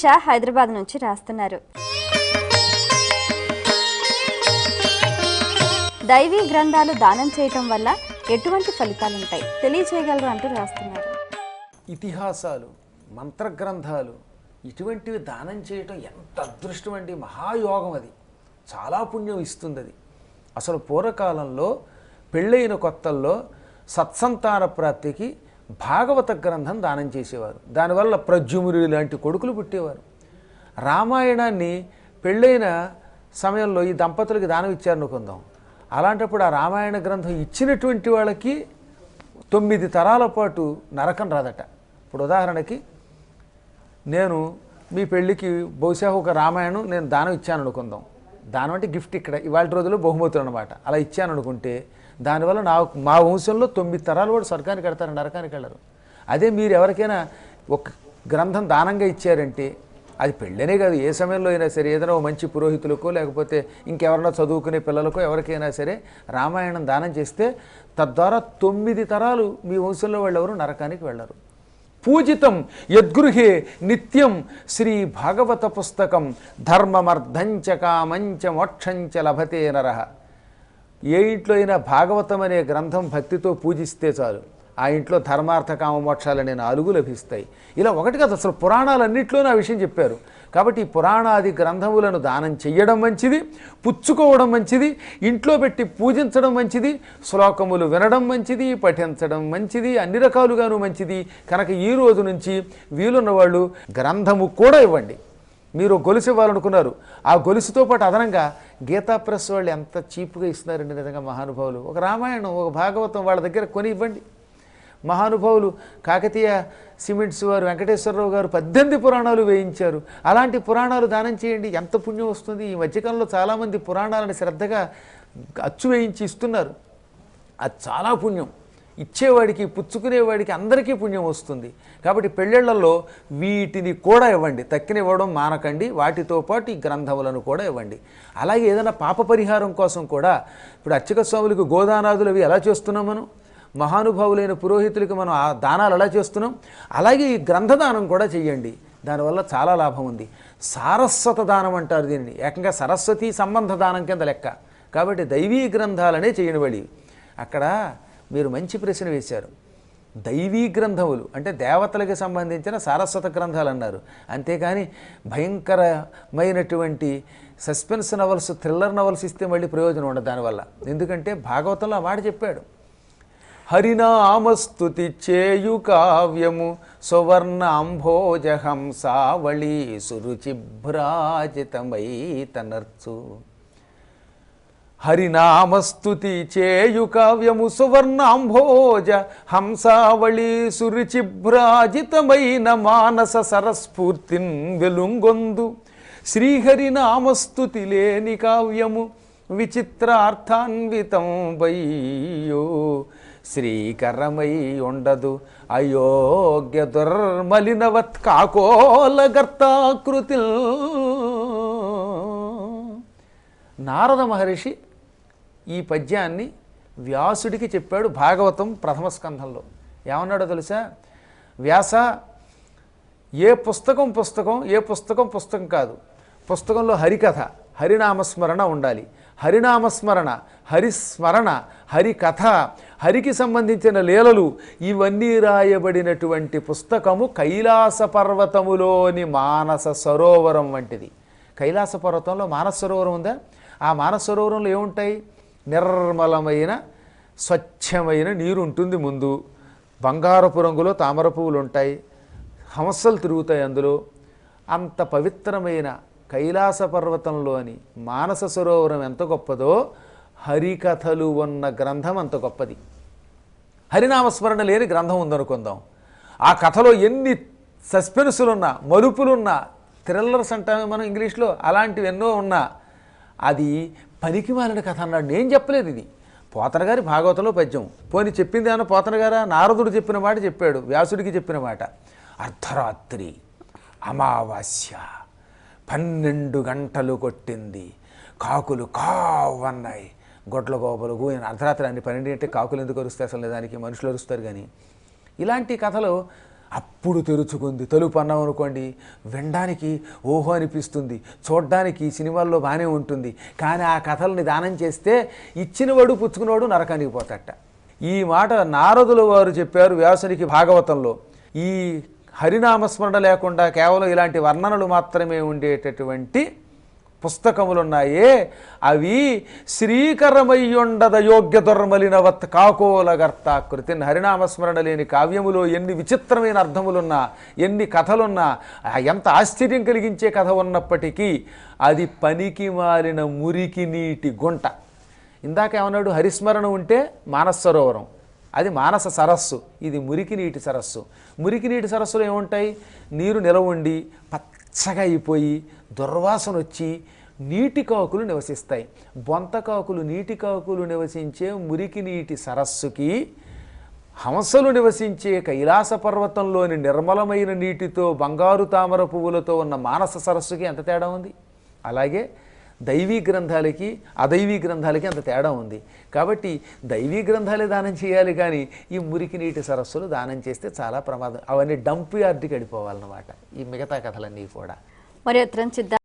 షా హైదరాబాద్ నుంచి రాస్తున్నారు. దైవీ గ్రంథాలు దానం చేయటం వల్ల ఎటువంటి ఫలితాలు ఉంటాయి తెలియచేయగలరు అంటూ రాస్తున్నారు. ఇతిహాసాలు మంత్రగ్రంథాలు ఇటువంటివి దానం చేయటం ఎంత అదృష్టం అండి. మహాయోగం అది. చాలా పుణ్యం ఇస్తుంది అది అసలు పూర్వకాలంలో పెళ్ళైన కొత్తల్లో సత్సంతాన ప్రాప్తికి భాగవత గ్రంథం దానం చేసేవారు. దానివల్ల ప్రజ్యుమురి లాంటి కొడుకులు పుట్టేవారు. రామాయణాన్ని పెళ్ళైన సమయంలో ఈ దంపతులకి దానం ఇచ్చారనుకుందాం అలాంటప్పుడు ఆ రామాయణ గ్రంథం ఇచ్చినటువంటి వాళ్ళకి తొమ్మిది తరాల పాటు నరకం రాదట. ఇప్పుడు ఉదాహరణకి నేను మీ పెళ్ళికి బహుశా ఒక రామాయణం నేను దానం ఇచ్చాను అనుకుందాం. దానం అంటే గిఫ్ట్ ఇక్కడ. ఇవాళ రోజుల్లో బహుమతులు అనమాట అలా ఇచ్చాను అనుకుంటే దానివల్ల నా మా వంశంలో తొమ్మిది తరాలు కూడా స్వర్గానికి వెళ్తారు నరకానికి వెళ్ళరు. అదే మీరు ఎవరికైనా ఒక గ్రంథం దానంగా ఇచ్చారంటే అది పెళ్ళనే కాదు. ఏ సమయంలో అయినా సరే ఏదైనా ఓ మంచి పురోహితులకో లేకపోతే ఇంకెవరన్నా చదువుకునే పిల్లలకో ఎవరికైనా సరే రామాయణం దానం చేస్తే తద్వారా తొమ్మిది తరాలు మీ వంశంలో వాళ్ళు ఎవరు నరకానికి వెళ్ళరు. పూజితం యద్గృహే నిత్యం శ్రీ భాగవత పుస్తకం ధర్మమర్ధంచ కామంచ మోక్షంచ లభతే నరః. ఏ ఇంట్లో అయినా భాగవతం అనే గ్రంథం భక్తితో పూజిస్తే చాలు. ఆ ఇంట్లో ధర్మార్థ కామ మోక్షాలనే నాలుగు లభిస్తాయి. ఇలా ఒకటి కాదు అసలు పురాణాలన్నింటిలోనూ ఆ విషయం చెప్పారు. కాబట్టి ఈ పురాణాది గ్రంథములను దానం చెయ్యడం మంచిది పుచ్చుకోవడం మంచిది ఇంట్లో పెట్టి పూజించడం మంచిది శ్లోకములు వినడం మంచిది పఠించడం మంచిది అన్ని రకాలుగాను మంచిది. కనుక ఈ రోజు నుంచి వీలున్న వాళ్ళు గ్రంథము కూడా ఇవ్వండి. మీరు గొలుసు ఇవ్వాలనుకున్నారు ఆ గొలుసుతో పాటు అదనంగా గీతా ప్రెస్ వాళ్ళు ఎంత చీప్గా ఇస్తున్నారండి నిజంగా మహానుభావులు. ఒక రామాయణం ఒక భాగవతం వాళ్ళ దగ్గర కొని ఇవ్వండి. మహానుభావులు కాకతీయ సిమెంట్స్ వారు వెంకటేశ్వరరావు గారు పద్దెనిమిది పురాణాలు వేయించారు. అలాంటి పురాణాలు దానం చేయండి. ఎంత పుణ్యం వస్తుంది? ఈ మధ్యకాలంలో చాలామంది పురాణాలను శ్రద్ధగా అచ్చు వేయించి ఇస్తున్నారు. అది చాలా పుణ్యం. ఇచ్చేవాడికి పుచ్చుకునేవాడికి అందరికీ పుణ్యం వస్తుంది. కాబట్టి పెళ్ళిళ్ళలో వీటిని కూడా ఇవ్వండి. తక్కిన ఇవ్వడం మానకండి. వాటితో పాటు ఈ గ్రంథములను కూడా ఇవ్వండి. అలాగే ఏదైనా పాప పరిహారం కోసం కూడా ఇప్పుడు అర్చక స్వాములకు గోదానాదులు అవి ఎలా చేస్తున్నాం మనం? మహానుభావులైన పురోహితులకి మనం ఆ దానాలు ఎలా చేస్తున్నాం? అలాగే ఈ గ్రంథదానం కూడా చెయ్యండి దానివల్ల చాలా లాభం ఉంది. సారస్వత దానం అంటారు దీనిని. ఏకంగా సరస్వతి సంబంధ దానం కింద లెక్క. కాబట్టి దైవీ గ్రంథాలనే చేయనివాడి అక్కడ మీరు మంచి ప్రశ్న వేశారు. దైవీ గ్రంథములు అంటే దేవతలకు సంబంధించిన సారస్వత గ్రంథాలు అన్నారు అంతేకాని భయంకరమైనటువంటి సస్పెన్స్ నవల్స్ థ్రిల్లర్ నవల్స్ ఇస్తే మళ్ళీ ప్రయోజనం ఉండదు దానివల్ల. ఎందుకంటే భాగవతంలో ఆ మాట చెప్పాడు. హరినామస్తుతి చేయు కావ్యము సువర్ణ అంభోజహంసావళి సురుచిభ్రాజితమై తనర్చు. హరినామస్తుతి చేయు కావ్యము సువర్ణాంభోజ హంసావళి సురుచిభ్రాజితమైన మానస సరస్ఫూర్తిన్ వెలుంగొందు. శ్రీహరినామస్తుతి లేని కావ్యము విచిత్రార్థాన్వితం వయ్యో. శ్రీకరమై ఉండదు అయోగ్య దుర్మలినవత్ కాకోలగర్తాకృతి నారద మహర్షి ఈ పద్యాన్ని వ్యాసుడికి చెప్పాడు భాగవతం ప్రథమ స్కంధంలో. ఏమన్నాడో తెలుసా? వ్యాస ఏ పుస్తకం పుస్తకం ఏ పుస్తకం పుస్తకం కాదు. పుస్తకంలో హరికథ హరినామస్మరణ ఉండాలి. హరినామస్మరణ హరిస్మరణ హరికథ హరికి సంబంధించిన లీలలు ఇవన్నీ రాయబడినటువంటి పుస్తకము కైలాస పర్వతములోని మానస సరోవరం వంటిది. కైలాస పర్వతంలో మానస సరోవరం ఉందా? ఆ మానస సరోవరంలో ఏముంటాయి? నిర్మలమైన స్వచ్ఛమైన నీరు ఉంటుంది ముందు. బంగారపు రంగులో తామర పువ్వులు ఉంటాయి హంసలు తిరుగుతాయి అందులో. అంత పవిత్రమైన కైలాస పర్వతంలోని మానస సరోవరం ఎంత గొప్పదో హరికథలు ఉన్న గ్రంథం అంత గొప్పది. హరినామస్మరణ లేని గ్రంథం ఉందనుకుందాం. ఆ కథలో ఎన్ని సస్పెన్సులున్నా మలుపులున్నా థ్రిల్లర్స్ అంటామే మనం ఇంగ్లీష్లో అలాంటివి ఎన్నో ఉన్నా అది పనికి మాలిన కథ అన్నాడు. నేను చెప్పలేదు ఇది. పోతన గారి భాగవతంలో పద్యం. పోని చెప్పింది ఏమన్నా పోతన గారా నారదుడు చెప్పిన మాట చెప్పాడు. వ్యాసుడికి చెప్పిన మాట. అర్ధరాత్రి అమావాస్య పన్నెండు గంటలు కొట్టింది. కాకులు కావన్నాయి. గొడ్ల గోపలు గూయిన అర్ధరాత్రి అన్ని పన్నెండు అంటే కాకులు ఎందుకు అరుస్తాయి? అసలు దానికి మనుషులు అరుస్తారు కానీ. ఇలాంటి కథలు అప్పుడు తెరుచుకుంది. తలుపు అన్నాం అనుకోండి. వినడానికి ఓహో అనిపిస్తుంది. చూడ్డానికి సినిమాల్లో బాగానే ఉంటుంది. కానీ ఆ కథల్ని దానం చేస్తే ఇచ్చినవాడు పుచ్చుకున్నవాడు నరకానికి పోతట ఈ మాట నారదుల వారు చెప్పారు వ్యాసునికి భాగవతంలో. ఈ హరినామస్మరణ లేకుండా కేవలం ఇలాంటి వర్ణనలు మాత్రమే ఉండేటటువంటి పుస్తకములున్నాయే అవి శ్రీకరమయ్యుండద యోగ్య కాకోలగర్త కాకోలగర్తాకృతి హరినామస్మరణ లేని కావ్యములో ఎన్ని విచిత్రమైన అర్థములున్నా ఎన్ని కథలున్నా ఎంత ఆశ్చర్యం కలిగించే కథ ఉన్నప్పటికీ అది పనికి మారిన మురికి నీటి గుంట. ఇందాక ఏమన్నాడు? హరిస్మరణ ఉంటే మానస సరోవరం అది మానస సరస్సు. ఇది మురికి నీటి సరస్సు. మురికి నీటి సరస్సులో ఏముంటాయి? నీరు నిలవుండి పచ్చగా అయిపోయి దుర్వాసన వచ్చి నీటి కాకులు నివసిస్తాయి. బొంతకాకులు నీటి కాకులు నివసించే మురికి నీటి సరస్సుకి హంసలు నివసించే కైలాస పర్వతంలోని నిర్మలమైన నీటితో బంగారు తామర పువ్వులతో ఉన్న మానస సరస్సుకి ఎంత తేడా ఉంది? అలాగే దైవీ గ్రంథాలకి అదైవీ గ్రంథాలకి అంత తేడా ఉంది. కాబట్టి దైవీ గ్రంథాలే దానం చేయాలి కానీ ఈ మురికి నీటి సరస్సులు దానం చేస్తే చాలా ప్రమాదం. అవన్నీ డంప్ యార్డ్కి వెళ్ళిపోవాలన్నమాట. ఈ మిగతా కథలన్నీ కూడా. మరి